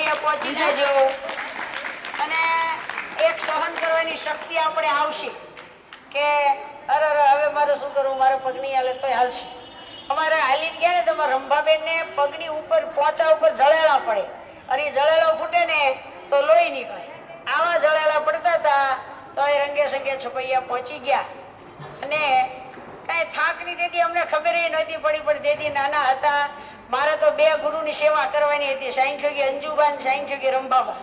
રમતા પહોંચી જજો. અને એક સહન કરવાની શક્તિ આપણે આવશે કે, અરે અરે, હવે મારે શું કરવું? મારે પગની હાલે તોય હાલશે. અમારે હાલી ગયા ને તમારે રંભાબેનને પગની ઉપર પોચા ઉપર જળેલા પડે. અને જળેલો ફૂટે ને તો લોહી નીકળે. આવા જળેલા પડતા હતા, તો એ રંગે સંગે છપૈયા પહોંચી ગયા. અને કાંઈ થાકની તેથી અમને ખબર એ નહોતી પડી, પણ તેથી નાના હતા. મારે તો બે ગુરુની સેવા કરવાની હતી. સાંખ્યોગી અંજુબાન, સાંખ્યોગી રંભાબા.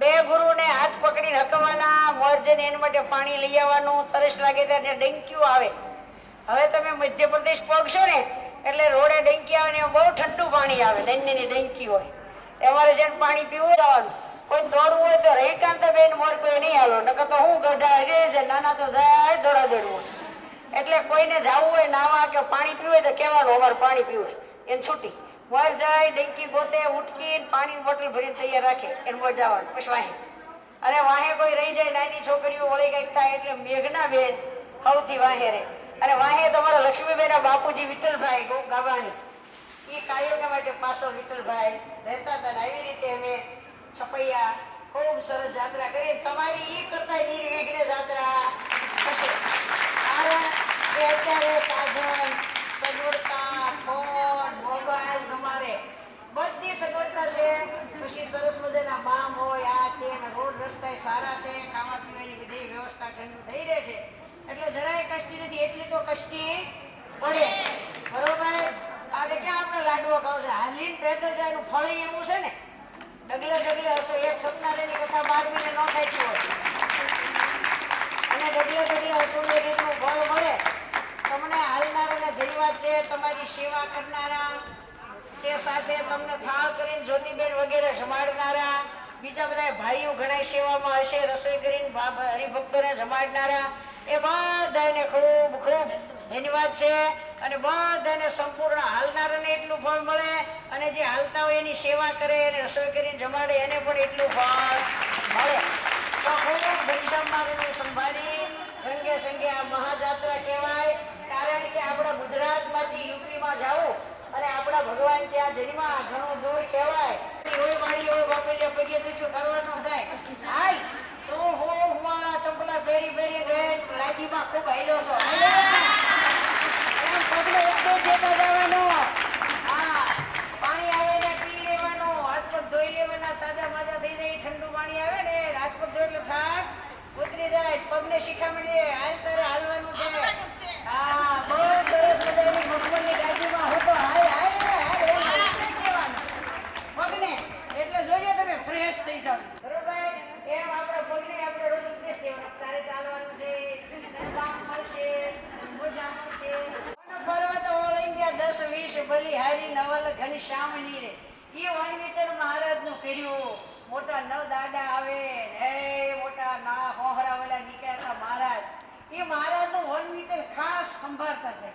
બે ગુરુને હાથ પકડીને હકવાના મોરજને એના માટે પાણી લઈ આવવાનું, તરસ લાગે ત્યારે ડેન્ક્યુ આવે. હવે તમે મધ્યપ્રદેશ પગશો ને, એટલે રોડે ડંકી આવે ને બહુ ઠંડુ પાણી આવે દૈન્યની ડેન્કી હોય. અમારે જેને પાણી પીવું જવાનું કોઈ દોડવું હોય તો રહીકાંત બેન મોર કોઈ નહીં હાલો, નકર તો હું ગઢા રે છે નાના તો જાય દોડા દોડવું એટલે કોઈને જવું હોય, નાવા કે પાણી પીવું હોય તો કહેવાનું, અમારે પાણી પીવું છે. એને છૂટી. મોર જાય, ડેંકી ગોતે ઉટકી પાણી બોટલ ભરી તૈયાર રાખે. એને મોર જવાનું. પછી વાહે. અને વાહે કોઈ રહી જાય, નાની છોકરીઓ વળી કંઈક થાય એટલે મેઘના બેન સૌથી વાહે રહે. અને વાહે તમારા લક્ષ્મીબેન બાપુજી વિઠ્ઠલભાઈ ગો ગાવાણી એ કાયમના માટે પાછો વિઠ્ઠલભાઈ રહેતા હતા આવી રીતે અમે છપૈયા ખૂબ સરસ જાત્રા કરી. તમારી એ કરતા નિર્વિઘ્ન જાત્રા. થશે કારણ અત્યારે સાધન, સગવડતા બધી સગવડતા છે. પછી સરસ મજાના બામ હોય, આ તે રોડ રસ્તા સારા છે. ખાવા પીવાની બધી વ્યવસ્થા ઠંડુ થઈ રહે છે. એટલે જરાય કષ્ટી નથી, એટલી તો કષ્ટી પડે. બરોબર? આજે ક્યાં આપણે લાડવો ખાવ છે? હાલીન પેદર જાયનું ફળ એવું છે ને? ડગલે ડગલે હશે, એક સપનારાયણની કથા બાર મહિને ન થાતી હોય. અને ડગલે ડગલે હસો એ રીતનું ફળ મળે. તમને હાલનારાને ધન્યવાદ છે. તમારી સેવા કરનારા જે સાથે તમને થાળ કરીને જ્યોતિબેન વગેરે જમાડનારા, બીજા બધા ભાઈઓ ઘણા સેવામાં હશે, રસોઈ કરીને હરિભક્તોને જમાડનારા, એ બધાને ખૂબ ખૂબ ધન્યવાદ છે. અને બધાને સંપૂર્ણ હાલનારાને એટલું ફળ મળે અને જે હાલતા હોય એની સેવા કરે અને રસોઈ કરીને જમાડે, એને પણ એટલું ફળ મળે. તો ખૂબ ઘનશ્યામબાબુને સંભાળી રંગે સંગે આ મહાજાત્રા કહેવાય કારણ કે આપણા ગુજરાતમાંથી યુપીમાં જાવું અને ભગવાન ત્યાં જન્મા ઘણું દૂર કહેવાય. હોય મારી હોય બાપલિયા પગે દેજો કરવાનો થાય હાય, તો હો હુવાળા ચંપલા પહેરી પહેરી રે લાગીમાં ખૂબ હાલ્યો છો. પાણી આવે ને પી લેવાનું. હાથ ધોઈ લેવાના, તાજા માજા થઈ જાય, ઠંડુ પાણી આવે ને, હાથ ધોઈ એટલે થાક. ઉતરી જાય, પગને શિખામણી હાલ તારે હાલવાનું છે હા બહુ સરસ મજાની મગમલની ગાડીમાં હું તો હાય હાય હાય એમ ઉતરી જ દેવાનું. પગને એટલે જોઈએ તમે ફ્રેશ થઈ જાવ બરોબર એમ આપણા પગને આપણે રોજ ઉપદેશ દેવાનો તારે ચાલવાનું છે તને કામ મળશે મજા મળશે અને પર્વત ઓળંગી ગયા દસ વીસ બલિહારી નવલ ઘનશ્યામની રે. એ વનવિચર મહારાજનું કર્યું. મોટા નવ દાદા આવે. હે, મોટા ના હોહરાવેલા નીકળ્યા હતા મહારાજ. એ મહારાજનું વનવિચર ખાસ સંભાળતા છે.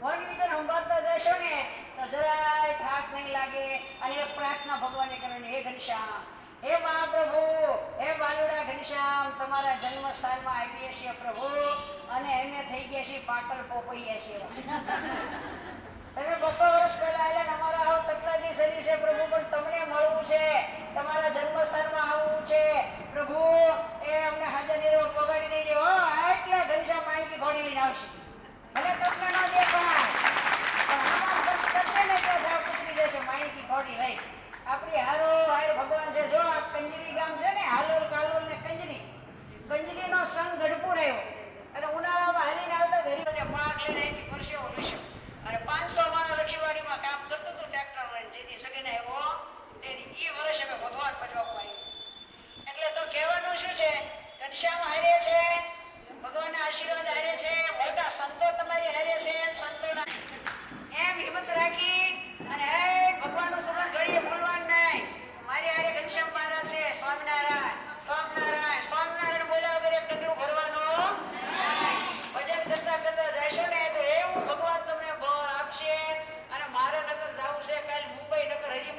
વન વિચર સંભાળતા જશો ને, તો જરાય થાક નહીં લાગે અને એ પ્રાર્થના ભગવાને કરવાની હે ઘનશ્યામ, હે મહાપ્રભુ, હે બાલુડા ઘનશ્યામ, તમારા જન્મ સ્થાનમાં આવીએ છીએ પ્રભુ અને એને થઈ ગયા છીએ પાટલ પોપૈયા છીએ તમે બસો વર્ષ પહેલા આવેલા તમારા આવો તકલાજી શરીર છે પ્રભુ, પણ તમને મળવું છે. તમારા જન્મસ્થાનમાં આવવું છે. પ્રભુ, એ અમને હાજર નિર્વ પગાડી હો એટલા ઘનશ્યામ માણકી ઘોડી લઈને આવશે. ભલે તમને ન દેખાય પણ. આમાં ખર્ચ કરશે ને તો સાવ કૂતરી જશે માણકી ઘોડી લઈ. આપણી હારો હાર ભગવાન છે. જો આ કંજરી ગામ છે ને, હાલોલ કાલોલ ને કંજરી. કંજરીનો સંગ ગઢપુર આવ્યો. અને ઉનાળામાં હાલીને પાંચસો લક્ષીવાડીમાં કામ કરતું હતું ટ્રેક્ટર લઈને જેથી સગીને આવ્યો તેની એ વર્ષે અમે ભગવાન આવ્યું એટલે તો કહેવાનું શું છે? ઘનશ્યામ હારે છે, ભગવાનના આશીર્વાદ હારે છે, મોટા સંતો તમારી હારે છે, સંતોના એમ હિંમત રાખી અને હે ભગવાનનું સુગંધ ઘડીએ ભૂલવાનું નહીં. મારી હારે ઘનશ્યામ મહારાજ છે, સ્વામિનારાયણ સ્વામિનારાયણ સ્વામિનારાયણ બોલ્યા વગર એક ડગલું ભરવાનું ભજન કરતા કરતા જશો ને તો pero